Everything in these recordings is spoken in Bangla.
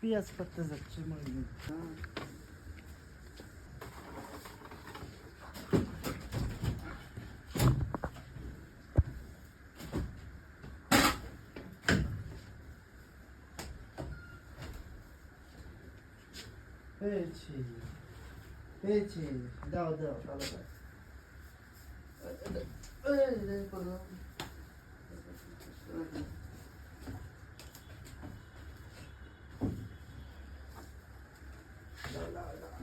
পেঁয়াজ কাটতে যাচ্ছে মহিলা পেয়েছি পেয়েছি দাও দাও তাহলে দাও এই, এই, এই, করো। দাও, দাও, দাও।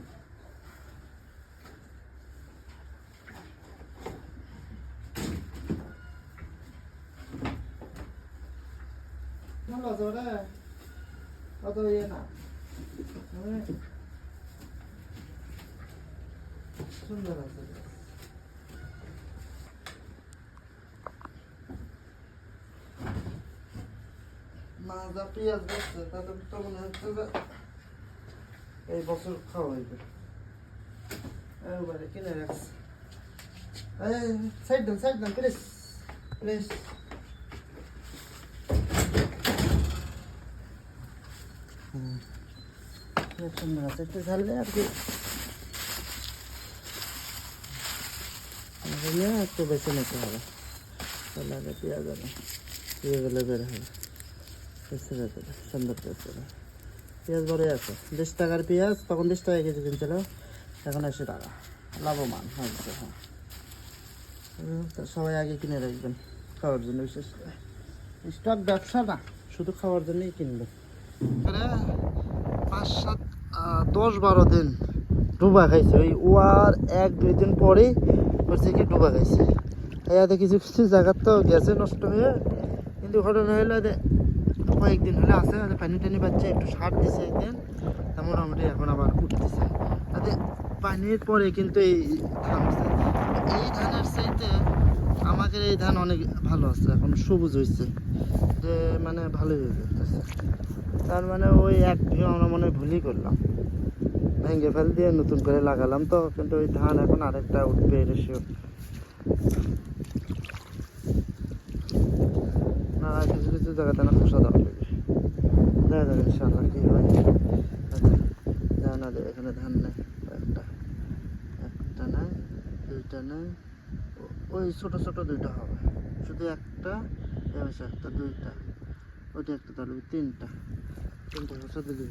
ভালো আছো রে অত ইয়ে না হুম। সুন্দর আছে মা যা পেঁয়াজ বসছে তাতে তো মনে হচ্ছে যে এই বছর খাওয়া হইবে একবারে কিনে সুন্দর আছে একটু ঝাললে আর কি। একটু বেছে নিতে হবে। তাহলে পেঁয়াজ হবে পেঁয়াজগুলো বের হবে। সুন্দর পেঁয়াজ হবে। পেঁয়াজ বড়ই আছে। বিশ টাকার পেঁয়াজ, তখন বিশ টাকা কেজি কিনছিল। এখন আশি টাকা। লাভবান হচ্ছে হ্যাঁ। সবাই আগে কিনে রাখবেন, খাওয়ার জন্য বিশেষ করে। স্টক ব্যবসা না, শুধু খাওয়ার জন্যই কিনবেন পাঁচ, সাত দশ বারো দিন ডুবা খাইছে। ওই ওয়ার এক, দুই দিন পরেই হচ্ছে কি ডুবা খাইছে। এতে কিছু কিছু জায়গার তো গেছে নষ্ট হয়ে। কিন্তু ঘটনা হলো যে কয়েকদিন হলে আছে, আর পানি টানি বাচ্চা একটু সার দিছে একদিন। মোটামুটি এখন আবার উঠতেছে। তাতে পানির পরে কিন্তু এই ধান এই ধানের চাইতে আমাদের এই ধান অনেক ভালো আছে, এখন সবুজ হয়েছে যে মানে ভালোই হয়ে যেতেছে তার মানে ওই এক বিঘা আমরা মনে ভুলই করলাম। ভেঙে ফেল দিয়ে নতুন করে লাগালাম তো, কিন্তু ওই ধান এখন আরেকটা উঠবে, এটা না কিছু কিছু জায়গাতে না খোসা দেওয়া যাবে ইনশাল্লাহ কি হয়। জানা দেবে এখানে ধান নেই, একটা। একটা নাই, দুইটা নেই। ওই ছোট ছোট দুইটা হবে। শুধু একটা একটা, দুইটা। ওইটা একটা তাহলে তিনটা। তিনটা খোসা দিলে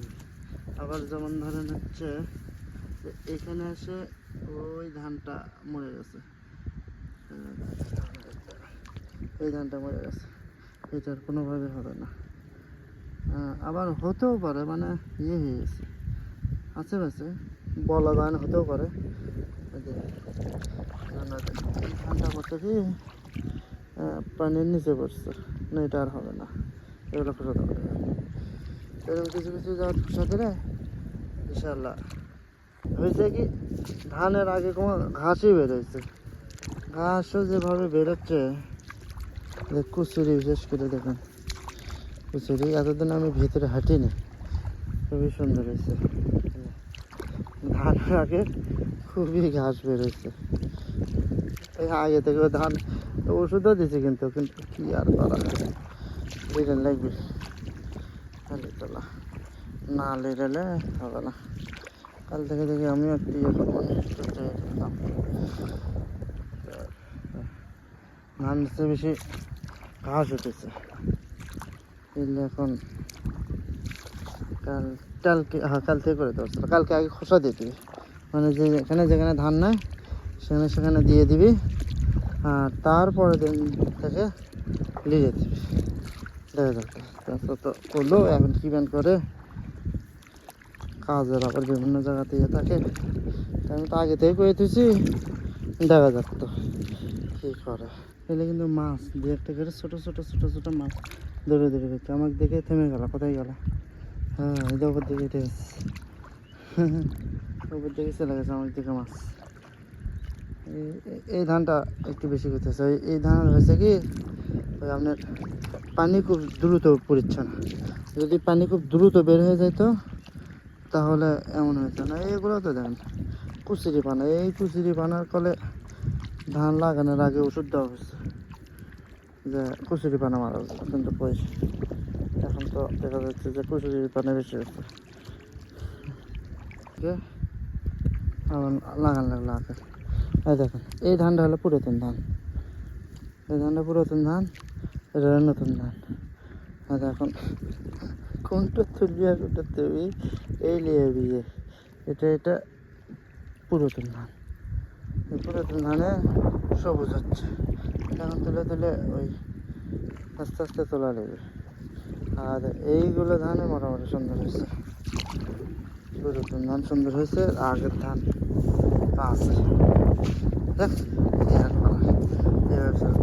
আবার যেমন ধরেন হচ্ছে এখানে এসে ওই ধানটা মরে গেছে। এই ধানটা মরে গেছে। এটার কোনোভাবে হবে না। আবার হতেও পারে মানে ইয়ে হয়ে গেছে। আছে বলা যায় না হতেও পারে। ধানটা করতে কি পানির নিচে পড়ছে। না, এটা আর হবে না। এগুলো খোসা দেওয়া এরকম কিছু কিছু যাওয়ার খোসা দিলে ইনশাল্লাহ হয়েছে কি, ধানের আগে কোনো ঘাসই বেরোচ্ছে ঘাসও যেভাবে বেরোচ্ছে কুচুরি বিশেষ করে দেখেন। কুচুরি এতদিন আমি ভিতরে হাঁটিনি। খুবই সুন্দর হয়েছে। ধানের আগে খুবই ঘাস বেরোচ্ছে। আগে থেকে ধান ওষুধও দিছে কিন্তু কিন্তু কি আর করা লিডেন লাগবে। খালি তোলা। না লিডেলে হবে না। কাল থেকে দেখি আমিও একটু ইয়ে করব। ধান হচ্ছে বেশি, ঘাস উঠেছে। এখন কাল, কালকে হ্যাঁ কাল থেকে করে ছিল। কালকে আগে খোসা দিয়ে দিবি। মানে যে এখানে যেখানে ধান নাই সেখানে সেখানে দিয়ে দিবি, আর তারপরে দিন থেকে লিয়ে দিবি। দেখা তো করল, এখন কি ব্যান করে, কাজের আবার বিভিন্ন জায়গাতে ইয়ে থাকে। আমি তো আগে থেকে করে দেখা যাক তো কী করে। এলে কিন্তু মাছ, দু একটা করে ছোটো ছোটো ছোটো ছোটো মাছ দৌড়ে দৌড়ে গেছে আমাকে দেখে থেমে গেল, কোথায় গেল? হ্যাঁ যে ওপর দিকে উঠে ওপর দিকে চলে গেছে, আমার দিকে মাছ। এই- ধানটা একটু বেশি করতেছে। এই- ধান হয়েছে কি, ওই আপনার পানি খুব দ্রুত পড়ছে না যদি পানি খুব দ্রুত বের হয়ে যেত তাহলে এমন হতো না। এইগুলো তো দেন, কুচিরি পানা। এই কুচিরি পানার কলে ধান লাগানোর আগে ওষুধ দেওয়া হয়েছে। যে কুচিরি পানা মারা কিন্তু পয়সা এখন তো দেখা যাচ্ছে যে কুচুরির পানি বেশি হচ্ছে এখন লাগান লাগল আগে। এই দেখেন, এই ধানটা হলো পুরাতন ধান। এই ধানটা পুরাতন ধান, এটা নতুন ধান। আর এখন কোনটা তুলবি আর কোনটা তুলবি এই লিয়ে বিয়ে। এটা এটা পুরাতন ধান। এই পুরাতন ধানে সবুজ হচ্ছে। এখন তুলে তুলে ওই আস্তে আস্তে তোলা নেবে আর এইগুলো ধানে মোটামুটি সুন্দর হয়েছে। পুরাতন ধান সুন্দর হয়েছে আগের ধান চলে।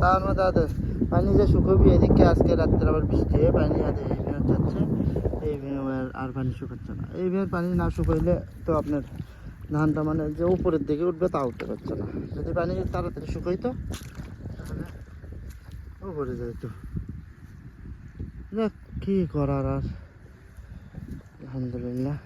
তার মধ্যে আদে পানি যে শুকোবি, এদিকে আজকে রাত্রে আবার বৃষ্টি হয়ে, পানি আদে এই ভেঙে যাচ্ছে এই ভেঙে আর- পানি শুকাচ্ছে না। এই ভেঙে পানি না শুকাইলে তো আপনার ধানটা মানে যে উপরের দিকে উঠবে, তা উঠতে পারছে না। যদি পানি তাড়াতাড়ি শুকাইতো, তাহলে উপরে যাইতো। দেখ, কি করার আর? আলহামদুলিল্লাহ।